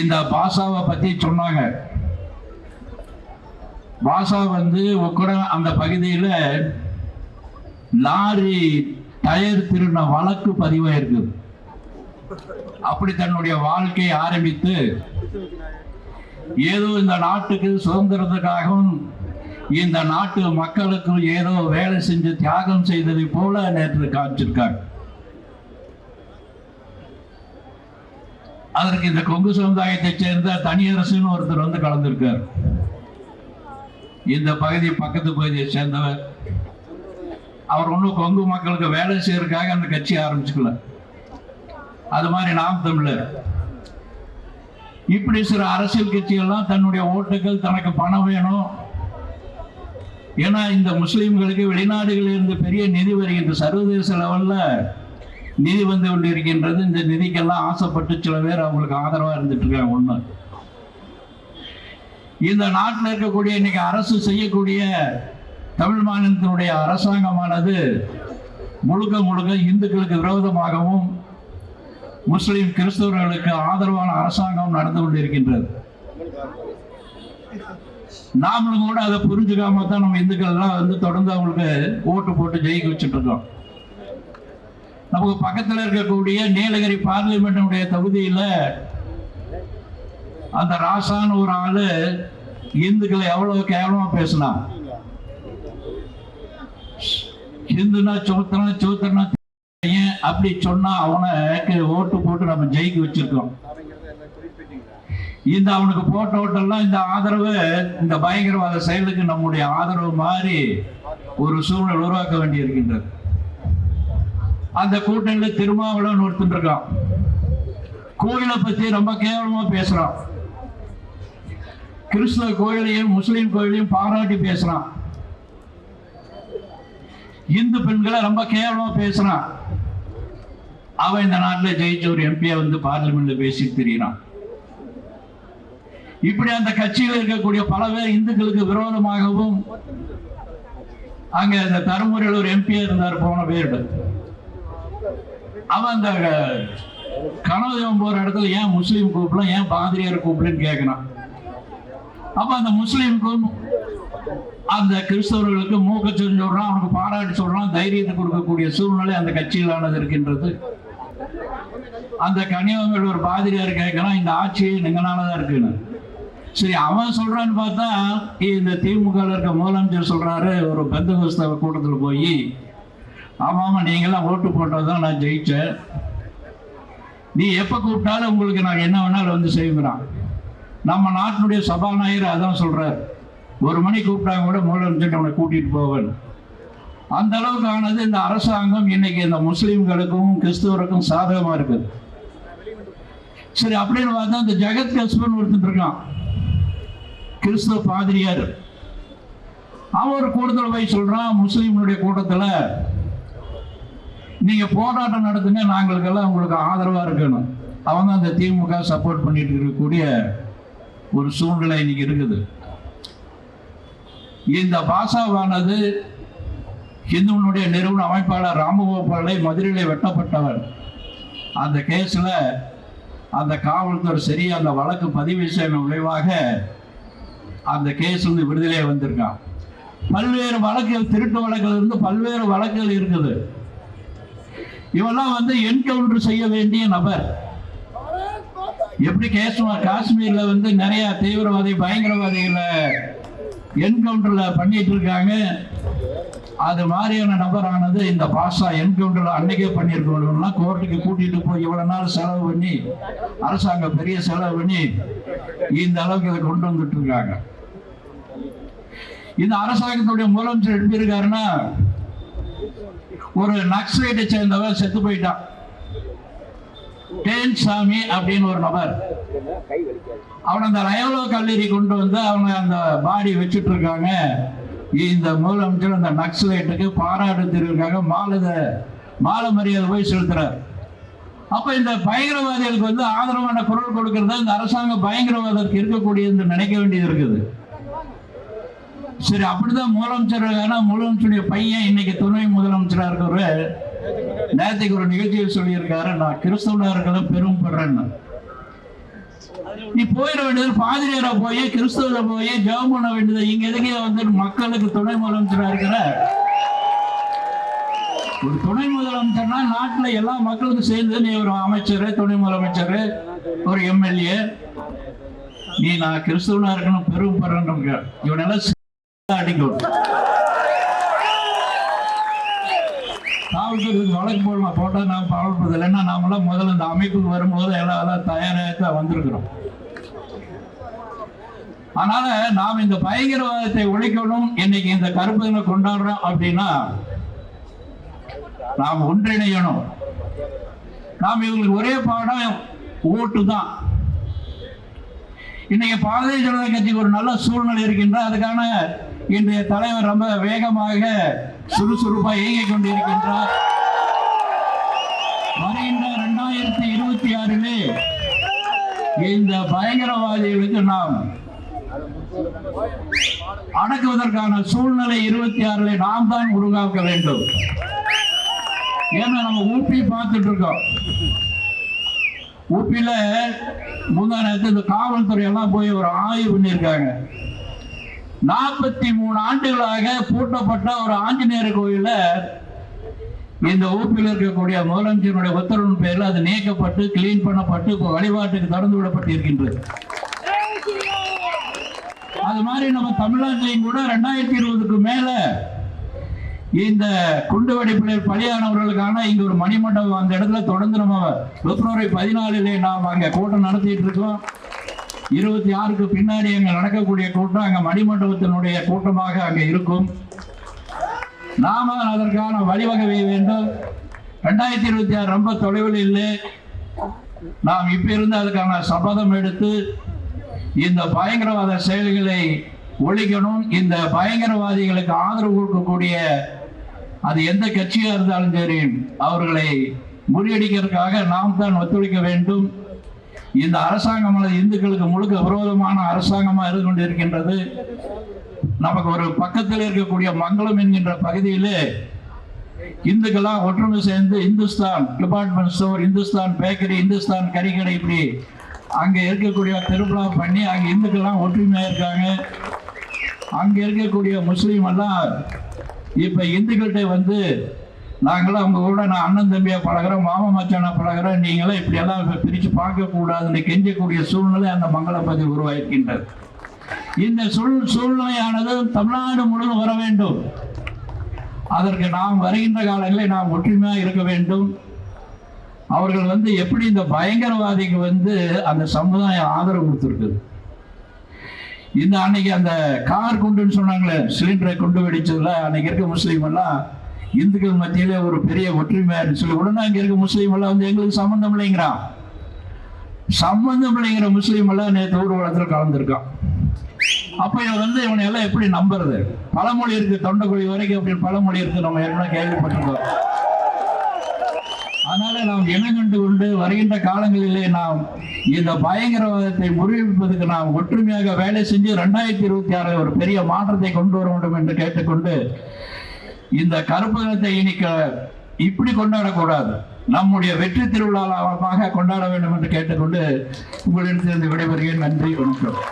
இந்த பாஷாவை பத்தி சொன்னாங்க. பாஷா வந்து கூட அந்த பகுதியில் லாரி டயர் திருடின வழக்கு பதிவாயிருக்கு. அப்படி தன்னுடைய வாழ்க்கையை ஆரம்பித்து ஏதோ இந்த நாட்டுக்கு சுதந்திரத்துக்காகவும் இந்த நாட்டு மக்களுக்கு ஏதோ வேலை செஞ்சு தியாகம் செய்ததை போல நேற்று காமிச்சிருக்காங்க அதற்கு இந்த கொங்கு சமுதாயத்தை சேர்ந்த தனியரசுன்னு ஒருத்தர் வந்து கலந்திருக்கார். இந்த பகுதி பக்கத்து பகுதியை சேர்ந்தவர். அவர் ஒன்றும் கொங்கு மக்களுக்கு வேலை செய்யறதுக்காக அந்த கட்சி ஆரம்பிச்சுக்கல. அது மாதிரி நாம் தமிழர். இப்படி சில அரசியல் கட்சிகள்லாம் தன்னுடைய ஓட்டுகள் தனக்கு பணம் வேணும். ஏன்னா இந்த முஸ்லீம்களுக்கு வெளிநாடுகளில் இருந்து பெரிய நிதி வருகின்ற சர்வதேச லெவலில் நிதி வந்து கொண்டு இருக்கின்றது இந்த நிதிக்கெல்லாம் ஆசைப்பட்டு சில பேர் அவங்களுக்கு ஆதரவா இருந்துட்டு இருக்காங்க ஒண்ணு இந்த நாட்டில் இருக்கக்கூடிய இன்னைக்கு அரசு செய்யக்கூடிய தமிழ் மாநிலத்தினுடைய அரசாங்கமானது முழுக்க முழுக்க இந்துக்களுக்கு விரோதமாகவும் முஸ்லிம் கிறிஸ்தவர்களுக்கு ஆதரவான அரசாங்கம் நடந்து கொண்டிருக்கின்றது. நாமளும் கூட அதை புரிஞ்சுக்காம தான் நம்ம இந்துக்கள் எல்லாம் வந்து தொடர்ந்து அவங்களுக்கு ஓட்டு போட்டு ஜெயிக்க வச்சுட்டு இருக்கோம். நமக்கு பக்கத்தில் இருக்கக்கூடிய நீலகிரி பார்லிமெண்ட்டுடைய தொகுதியில அந்த ராசான்னு ஒரு ஆளு இந்துக்களை எவ்வளவு கேவலமாக பேசினான் இந்துனா சோத்தனா சோத்திரனா அப்படி சொன்னா அவனுக்கு ஓட்டு போட்டு நம்ம ஜெயிக்க வச்சிருக்கோம். இந்த அவனுக்கு போட்ட ஓட்டெல்லாம் இந்த ஆதரவு இந்த பயங்கரவாத செயலுக்கு நம்முடைய ஆதரவு மாறி ஒரு சூழ்நிலை உருவாக்க வேண்டி இருக்கின்றது அந்த கூட்டணியில திருமாவளவன் ஒருத்தன் இருக்கான். கோயிலை பத்தி ரொம்ப கேவலமா பேசுறான். கிறிஸ்தவ கோயிலையும் முஸ்லீம் கோயிலையும் பாராட்டி பேசுறான். இந்து பெண்களை ரொம்ப கேவலமா பேசுறான். அவன் இந்த நாட்டில் ஜெயிச்ச ஒரு எம்பியா வந்து பார்லிமெண்ட்ல பேசி திரியிறான். இப்படி அந்த கட்சியில் இருக்கக்கூடிய பல பேர் இந்துக்களுக்கு விரோதமாகவும் அங்க இந்த தருமபுரியில் ஒரு எம்பியா இருந்தார் போன பேரிடம். அவன் அந்த கனவுதேவம் போற இடத்துல ஏன் முஸ்லீம் கூப்பிடலாம் ஏன் பாதிரியார் கூப்பிடலன்னு கேட்கணும் அப்ப அந்த முஸ்லீமுக்கும் அந்த கிறிஸ்தவர்களுக்கு மூக்கச்சொல்லி சொல்றான் அவனுக்கு பாராட்டு சொல்றான் தைரியத்தை கொடுக்கக்கூடிய சூழ்நிலை அந்த கட்சியிலானது இருக்கின்றது. அந்த கன்னியாகுமரி ஒரு பாதிரியார் கேட்கறான் இந்த ஆட்சி நீங்களாலதான் இருக்குன்னு. சரி அவன் சொல்றான்னு பார்த்தா இந்த திமுக இருக்க முதலமைச்சர் சொல்றாரு ஒரு பெந்தகோஸ்தவ கூட்டத்தில் போய் ஆமாம் நீங்களாம் ஓட்டு போட்டதான் நான் ஜெயித்தேன். நீ எப்போ கூப்பிட்டாலும் உங்களுக்கு நான் என்ன வேணாலும் வந்து செய்கிறான் நம்ம நாட்டினுடைய சபாநாயகர் அதான் சொல்கிறார் ஒரு மணி கூப்பிட்டாங்க கூட முதலமைச்சர் அவனை கூட்டிகிட்டு போவேன். அந்த அளவுக்கு ஆனது இந்த அரசாங்கம் இன்னைக்கு இந்த முஸ்லீம்களுக்கும் கிறிஸ்துவருக்கும் சாதகமாக இருக்குது. சரி அப்படின்னு பார்த்தா இந்த ஜெகத் கஸ்பன் ஒருத்தன் இருக்கான். கிறிஸ்துவ பாதிரியார். அவன் ஒரு கூட்டத்தில் போய் சொல்கிறான் முஸ்லீம்களுடைய கூட்டத்தில் நீங்க போராட்டம் நடத்துங்க நாங்களுக்கெல்லாம் உங்களுக்கு ஆதரவா இருக்கணும். அவங்க அந்த திமுக சப்போர்ட் பண்ணிட்டு இருக்கக்கூடிய ஒரு சூழ்நிலை இன்னைக்கு இருக்குது. இந்த பாசாவானது இந்துவனுடைய நிறுவன அமைப்பாளர் ராமகோபாலை மதுரையில் வெட்டப்பட்டவர். அந்த கேஸில் அந்த காவல்துறை சரி அந்த வழக்கு பதிவு செய்த விளைவாக அந்த கேஸ் வந்து விடுதலை வந்திருக்கான். பல்வேறு வழக்குகள் திருட்டு வழக்குகள் இருந்து பல்வேறு வழக்குகள் இருக்குது. இவெல்லாம் வந்து என்கவுண்டர் செய்ய வேண்டிய நபர். எப்படி காஷ்மீர் காஷ்மீர்ல வந்து நிறைய தீவிரவாதி பயங்கரவாதிகளை என்கவுண்டர்ல பண்ணிட்டு இருக்காங்க. அது மாதிரியான நபரானது இந்த பாஷா என்கவுண்டர்ல அன்னைக்கே பண்ணியிருக்கணும்னா கோர்ட்டுக்கு கூட்டிட்டு போய் இவ்வளவு நாள் செலவு பண்ணி அரசாங்கம் பெரிய செலவு பண்ணி இந்த அளவுக்கு இதை கொண்டு வந்துட்டு இருக்காங்க. இந்த அரசாங்கத்துடைய முதலமைச்சர் எப்படி இருக்காருன்னா ஒரு நக்சலைட்டை சேர்ந்தவர் செத்து போயிட்டான். டேன் சாமி அப்படின்னு ஒரு நபர். அவனை அந்த ரயலோ கல்லூரி கொண்டு வந்து அவங்க அந்த பாடி வச்சுட்டு இருக்காங்க இந்த முதலமைச்சர் அந்த நக்சலைட்டுக்கு பாராட்டு தெரிவிக்காக மாலை மாலை மரியாதை போய் செலுத்துறார். அப்ப இந்த பயங்கரவாதிகளுக்கு வந்து ஆதரவான குரல் கொடுக்கறத இந்த அரசாங்கம் பயங்கரவாதத்துக்கு இருக்கக்கூடியது நினைக்க வேண்டியது இருக்குது. சரி அப்படிதான் முதலமைச்சர் முதலமைச்சருடைய பையன் இன்னைக்கு துணை முதலமைச்சரா இருக்கவர் நேரத்துக்கு ஒரு நிகழ்ச்சியில் சொல்லியிருக்காரு நான் கிறிஸ்தவர்களும் பெரும்படுறேன்னு நீ போயிட வேண்டியது பாதிரியாரா போய் கிறிஸ்தவ போய் ஜெபம் பண்ண வேண்டியது இங்க எதுக்கே வந்து மக்களுக்கு துணை முதலமைச்சரா இருக்கிற? ஒரு துணை முதலமைச்சர்னா நாட்டுல எல்லா மக்களுக்கும் சேர்ந்து நீ ஒரு அமைச்சர் துணை முதலமைச்சர் ஒரு எம்எல்ஏ. நீ நான் கிறிஸ்தவனா இருக்கணும் பெருமைப்படுறேன் இவனெல்லாம் அடிக்கும். காவல்துறைக்கு வழக்கு போடலாம் போட்டா நாம் பாவப்படுது இல்லைன்னா நாமெல்லாம் முதல்ல இந்த அமைப்புக்கு வரும்போது எல்லாம் எல்லாம் தயாராக வந்திருக்கிறோம். அதனால நாம் இந்த பயங்கரவாதத்தை ஒழிக்கணும் இன்னைக்கு இந்த கருப்பு தினம் கொண்டாடுறோம் அப்படின்னா நாம் ஒன்றிணையணும். நாம் இவங்களுக்கு ஒரே பாடம் ஓட்டு தான். இன்னைக்கு பாரதிய ஜனதா கட்சிக்கு ஒரு நல்ல சூழ்நிலை இருக்கின்ற அதுக்கான இன்றைய தலைவர் ரொம்ப வேகமாக சுறுசுறுப்பாக இயங்கிக் கொண்டிருக்கின்றார். வருகின்ற இரண்டாயிரத்தி இருபத்தி ஆறிலே இந்த பயங்கரவாதிகளுக்கு நாம் அடக்குவதற்கான சூழ்நிலை இருபத்தி ஆறுல நாம் தான் உருவாக்க வேண்டும். ஏன்னா நம்ம ஊப்பி பார்த்துட்டு இருக்கோம். ஊப்பியில முந்தா நேரத்து இந்த காவல்துறை எல்லாம் போய் ஒரு ஆய்வு பண்ணியிருக்காங்க. நாற்பத்தி மூணு ஆண்டுகளாக பூட்டப்பட்ட ஒரு ஆஞ்சநேயர் கோயில இந்த ஊப்பில் இருக்கக்கூடிய முதலமைச்சருடைய உத்தரவின் பேரில் அது நீக்கப்பட்டு கிளீன் பண்ணப்பட்டு இப்போ வழிபாட்டுக்கு திறந்து விடப்பட்டு இருக்கின்றது அது மாதிரி நம்ம தமிழ்நாட்டிலையும் கூட ரெண்டாயிரத்தி இருபதுக்கு மேல இந்த குண்டு வெடிப்பில் பலியானவர்களுக்கான இங்க ஒரு மணிமண்டபம் அந்த இடத்துல தொடர்ந்து நம்ம பிப்ரவரி பதினாலுலேயே நாம் அங்க கூட்டம் நடத்திட்டு இருக்கோம். இருபத்தி ஆறுக்கு பின்னாடி அங்க நடக்கக்கூடிய கூட்டம் அங்க மணிமண்டபத்தினுடைய கூட்டமாக அங்க இருக்கும். நாம அதற்கான வழிவகை வேண்டும். ரெண்டாயிரத்தி இருபத்தி ஆறு ரொம்ப தொலைவில் இல்லை. நாம் இப்ப இருந்து அதுக்கான சபதம் எடுத்து இந்த பயங்கரவாத செயல்களை ஒழிக்கணும். இந்த பயங்கரவாதிகளுக்கு ஆதரவு கொடுக்கக்கூடிய அது எந்த கட்சியாக இருந்தாலும் சரி அவர்களை முறியடிக்கிறதுக்காக நாம் தான் ஒத்துழைக்க வேண்டும். இந்த அரசாங்கம் இந்துக்களுக்கு முழுக்க விரோதமான அரசாங்கமா இருந்து கொண்டிருக்கின்றது. நமக்கு ஒரு பக்கத்தில் இருக்கக்கூடிய மங்களம் என்கின்ற பகுதியிலே இந்துக்கெல்லாம் ஒற்றுமை சேர்ந்து Hindustan department store Hindustan bakery Hindustan கறிக்கடை இப்படி அங்கே இருக்கக்கூடிய திருவிழா பண்ணி அங்கே இந்துக்கெல்லாம் ஒற்றுமையாக இருக்காங்க. அங்கே இருக்கக்கூடிய முஸ்லீம் எல்லாம் இப்போ இந்துக்கள்கிட்ட வந்து நாங்களாம் அவங்க கூட நான் அண்ணன் தம்பியா பழகுறோம் மாமா மச்சானா பழகிறோம் நீங்களாம் இப்படி எல்லாம் இப்ப பிரிச்சு பார்க்க கூடாதுன்னு கெஞ்சக்கூடிய சூழ்நிலை அந்த மங்கள பதிவு உருவாயிருக்கின்றது. இந்த சூழ் சூழ்நிலையானது தமிழ்நாடு முழுவதும் வர வேண்டும். அதற்கு நாம் வருகின்ற காலங்களில் நாம் ஒற்றுமையாக இருக்க வேண்டும். அவர்கள் வந்து எப்படி இந்த பயங்கரவாதிக்கு வந்து அந்த சமுதாயம் ஆதரவு கொடுத்துருக்குது? இந்த அன்னைக்கு அந்த கார் குண்டுன்னு சொன்னாங்களே சிலிண்டரை குண்டு வெடிச்சதுல அன்னைக்கு இருக்க முஸ்லீம் எல்லாம் இந்துக்கள் மத்தியில ஒரு பெரிய ஒற்றுமையா இருந்துச்சு சொல்லி உடனே அங்க இருக்க முஸ்லீம் எல்லாம் வந்து எங்களுக்கு சம்பந்தம் இல்லைங்கிறான் சம்பந்தம் இல்லைங்கிற முஸ்லீம் எல்லாம் நேற்று ஊர்வலத்தில் கலந்துருக்கான். அப்ப இவன் வந்து இவனை எல்லாம் எப்படி நம்புறது? பழமொழி இருக்கு தொண்டைக்குழி வரைக்கும் அப்படின்னு பழமொழி இருக்கு நம்ம ஏற்கனவே கேள்விப்பட்டிருக்கோம். அதனால நாம் இனங்கண்டு கொண்டு வருகின்ற காலங்களிலே நாம் இந்த பயங்கரவாதத்தை முறியடிப்பதற்கு நாம் ஒற்றுமையாக வேலை செஞ்சு ரெண்டாயிரத்தி இருபத்தி ஆறு ஒரு பெரிய மாற்றத்தை கொண்டு வர வேண்டும் என்று கேட்டுக்கொண்டு இந்த கருப்பு தினத்தை இன்னைக்கு இப்படி கொண்டாடக்கூடாது. நம்முடைய வெற்றி திருவிழாவாக கொண்டாட வேண்டும் என்று கேட்டுக்கொண்டு உங்களிடத்திலிருந்து விடைபெறுகிறேன். நன்றி வணக்கம்.